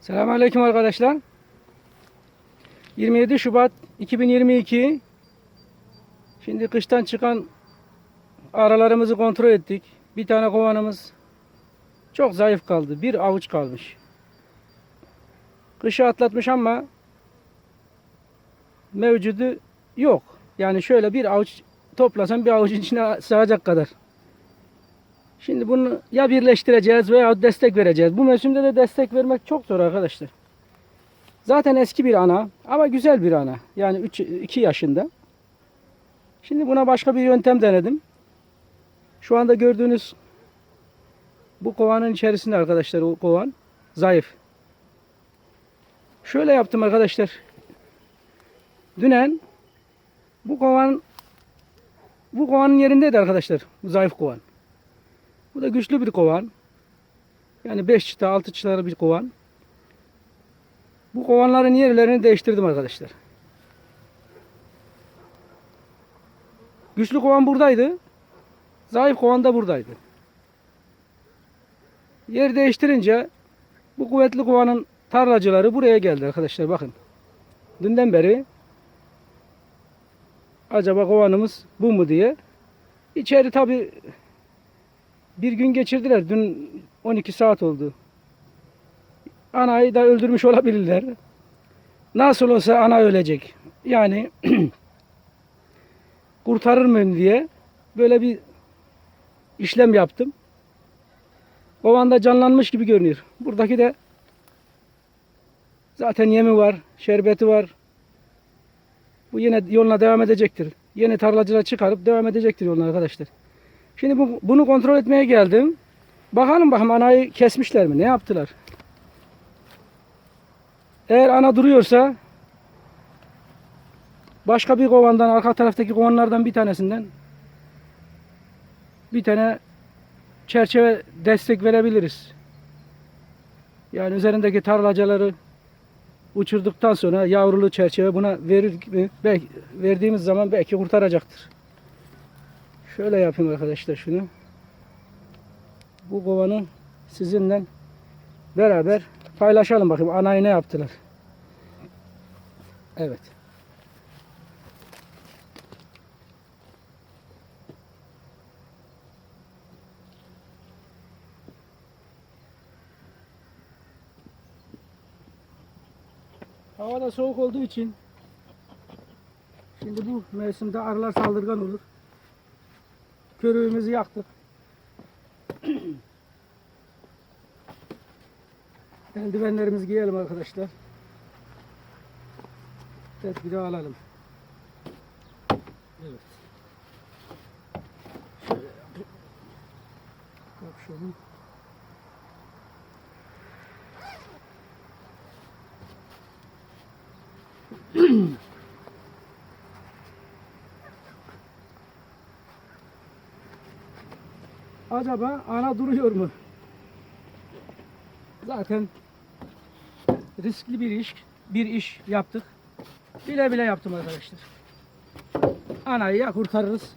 Selamünaleyküm arkadaşlar. 27 Şubat 2022. Şimdi kıştan çıkan aralarımızı kontrol ettik. Bir tane kovanımız çok zayıf kaldı. Bir avuç kalmış. Kışı atlatmış ama mevcudu yok. Yani şöyle bir avuç toplasan bir avucun içine sığacak kadar. Şimdi bunu ya birleştireceğiz veya destek vereceğiz. Bu mevsimde de destek vermek çok zor arkadaşlar. Zaten eski bir ana ama güzel bir ana. Yani 3 2 yaşında. Şimdi buna başka bir yöntem denedim. Şu anda gördüğünüz bu kovanın içerisinde arkadaşlar o kovan zayıf. Şöyle yaptım arkadaşlar. Dünen bu kovan bu kovanın yerindeydi arkadaşlar. Bu zayıf kovan. Bu da güçlü bir kovan. Yani 5 çıta 6 çıtalı bir kovan. Bu kovanların yerlerini değiştirdim arkadaşlar. Güçlü kovan buradaydı. Zayıf kovan da buradaydı. Yer değiştirince bu kuvvetli kovanın tarlacıları buraya geldi arkadaşlar bakın. Dünden beri acaba kovanımız bu mu diye. İçeri tabi bir gün geçirdiler. Dün 12 saat oldu. Anayı da öldürmüş olabilirler. Nasıl olsa ana ölecek. Yani kurtarır mıyım diye böyle bir işlem yaptım. Kovanda canlanmış gibi görünüyor. Buradaki de zaten yemi var, şerbeti var. Bu yine yoluna devam edecektir. Yeni tarlacılar çıkarıp devam edecektir yoluna arkadaşlar. Şimdi bu, bunu kontrol etmeye geldim. Bakalım bakalım anayı kesmişler mi? Ne yaptılar? Eğer ana duruyorsa başka bir kovandan arka taraftaki kovanlardan bir tanesinden bir tane çerçeve destek verebiliriz. Yani üzerindeki tarlacaları uçurduktan sonra yavrulu çerçeve buna verir? Belki, verdiğimiz zaman belki kurtaracaktır. Şöyle yapayım arkadaşlar şunu. Bu kovanı sizinle beraber paylaşalım bakayım anayı ne yaptılar. Evet. Hava da soğuk olduğu için şimdi bu mevsimde arılar saldırgan olur. Körüğümüzü yaktık. Eldivenlerimizi giyelim arkadaşlar. Tedbiri alalım. Evet. Şöyle yapayım. Kapşonu. Acaba ana duruyor mu? Zaten riskli bir iş, bir iş yaptık. Bile bile yaptım arkadaşlar. Anayı ya kurtarırız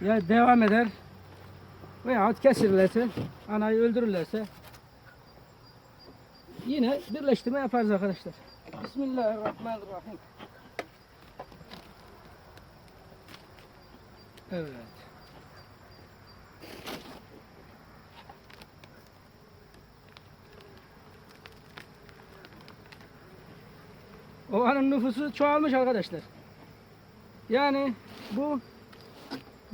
ya devam eder veyahut kesirlerse anayı öldürürlerse yine birleştirme yaparız arkadaşlar. Bismillahirrahmanirrahim. Evet. Ovanın nüfusu çoğalmış arkadaşlar. Yani bu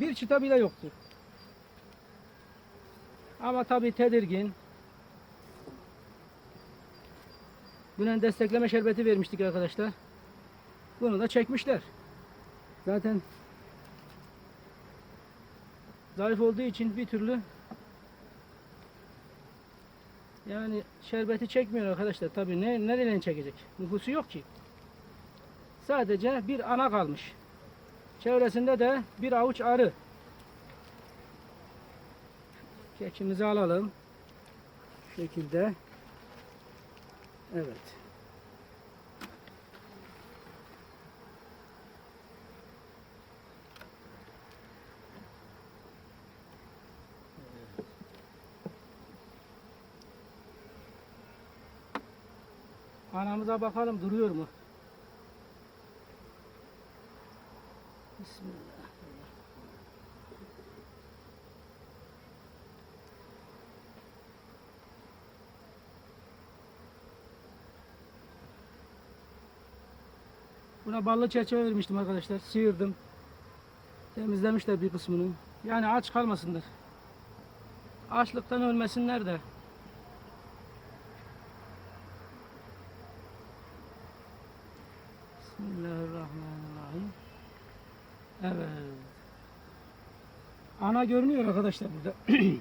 bir çıta bile yoktu. Ama tabi tedirgin. Dünen destekleme şerbeti vermiştik arkadaşlar. Bunu da çekmişler. Zaten zayıf olduğu için bir türlü yani şerbeti çekmiyor arkadaşlar. Tabi ne nereden çekecek? Nüfusu yok ki. Sadece bir ana kalmış. Çevresinde de bir avuç arı. Keçimizi alalım. Şu şekilde. Evet. Anamıza bakalım duruyor mu? Bismillah. Buna ballı çerçeve vermiştim arkadaşlar. Sıyırdım. Temizlemişler bir kısmını. Yani aç kalmasınlar. Açlıktan ölmesinler de. Bismillahirrahmanirrahim. Evet. Ana görünüyor arkadaşlar burada. evet.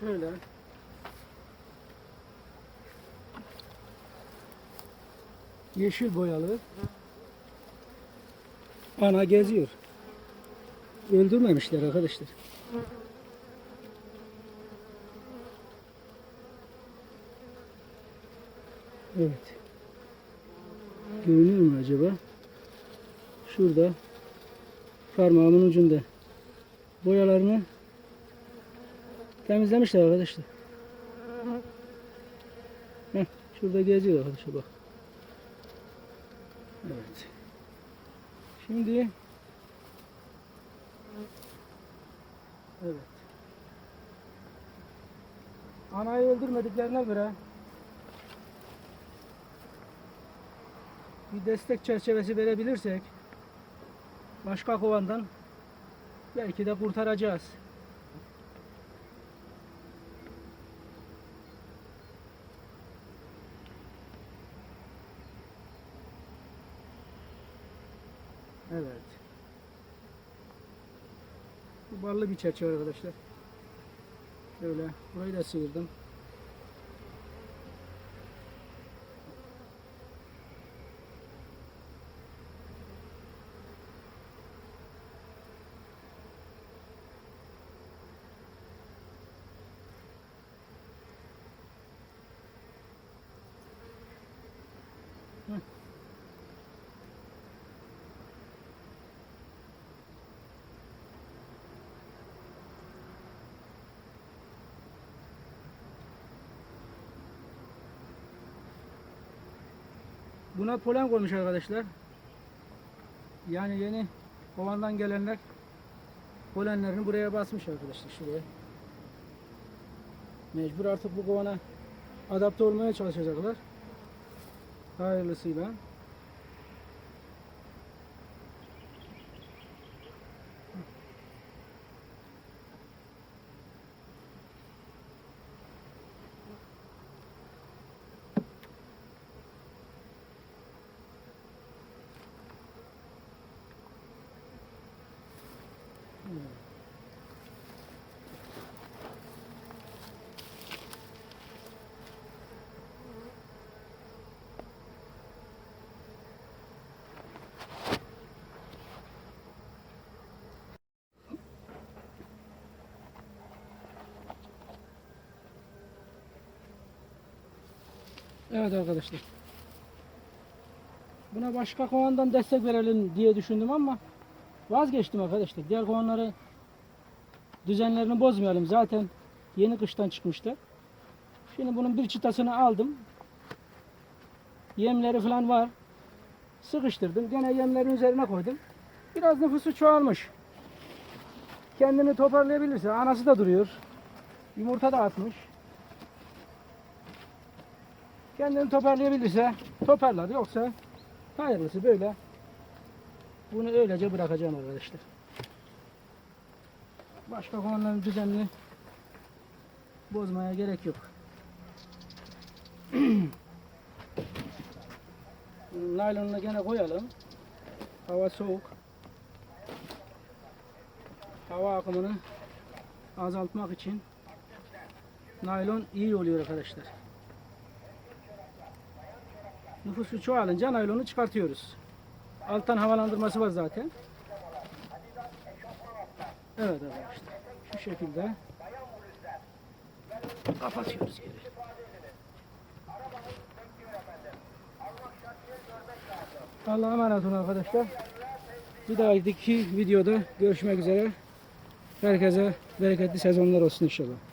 Şöyle. Yeşil boyalı. Ana geziyor. Öldürmemişler arkadaşlar. Evet. Görünüyor mu acaba? Şurada parmağımın ucunda boyalarını temizlemişler arkadaşlar. Heh, şurada geziyor arkadaşlar bak. Evet. Şimdi Evet. Anayı öldürmediklerine göre bir destek çerçevesi verebilirsek başka kovandan belki de kurtaracağız. Evet. Bu ballı bir çerçeve arkadaşlar. Şöyle burayı da sıyırdım. Buna polen koymuş arkadaşlar. Yani yeni kovandan gelenler polenlerini buraya basmış arkadaşlar şuraya. Mecbur artık bu kovana adapte olmaya çalışacaklar. Hayırlısıyla. Evet arkadaşlar. Buna başka kovandan destek verelim diye düşündüm ama vazgeçtim arkadaşlar. Diğer kovanları düzenlerini bozmayalım. Zaten yeni kıştan çıkmışlar. Şimdi bunun bir çıtasını aldım. Yemleri falan var. Sıkıştırdım. Gene yemlerin üzerine koydum. Biraz nüfusu çoğalmış. Kendini toparlayabilirse anası da duruyor. Yumurta da atmış. Kendini toparlayabilirse toparlar. Yoksa hayırlısı böyle. Bunu öylece bırakacağım arkadaşlar. Başka konuların düzenini bozmaya gerek yok. Naylonunu gene koyalım. Hava soğuk. Hava akımını azaltmak için naylon iyi oluyor arkadaşlar. Nüfusu çoğalınca naylonu çıkartıyoruz. Alttan havalandırması var zaten. Evet arkadaşlar. Şu şekilde kapatıyoruz geri. Allah'a emanet olun arkadaşlar. Bir dahaki videoda görüşmek üzere. Herkese bereketli sezonlar olsun inşallah.